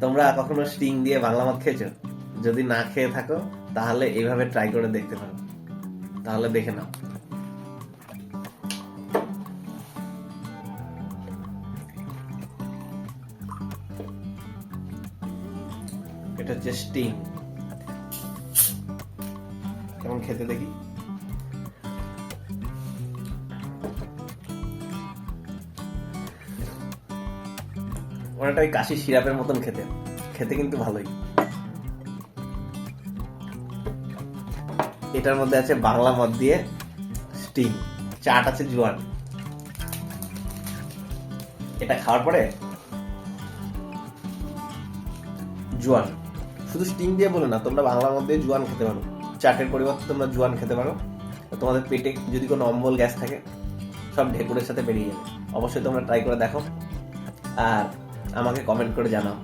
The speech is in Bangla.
তোমরা কখনো স্টিং দিয়ে বাংলা মদ খেয়েছো? যদি না খেয়ে থাকো, তাহলে এইভাবে ট্রাই করে দেখতে পারো। তাহলে দেখে নাও। এটা হচ্ছে স্টিং। কেমন খেতে দেখি? অনেকটা ওই কাশি সিরাপের মতন খেতে। খেতে কিন্তু ভালোই। এটার মধ্যে আছে বাংলা মদ দিয়ে স্টিং চাট আছে জোয়ান। এটা খাওয়ার পরে জোয়ান। শুধু স্টিং দিয়ে বলে না, তোমরা বাংলা মধ্যে জোয়ান খেতে পারো। চাটের পরিবর্তে তোমরা জোয়ান খেতে পারো। তোমাদের পেটে যদি কোনো অম্বল গ্যাস থাকে, সব ঢেকুরের সাথে বেরিয়ে যাবে। অবশ্যই তোমরা ট্রাই করে দেখো। আর আমাকে কমেন্ট করে জানাও।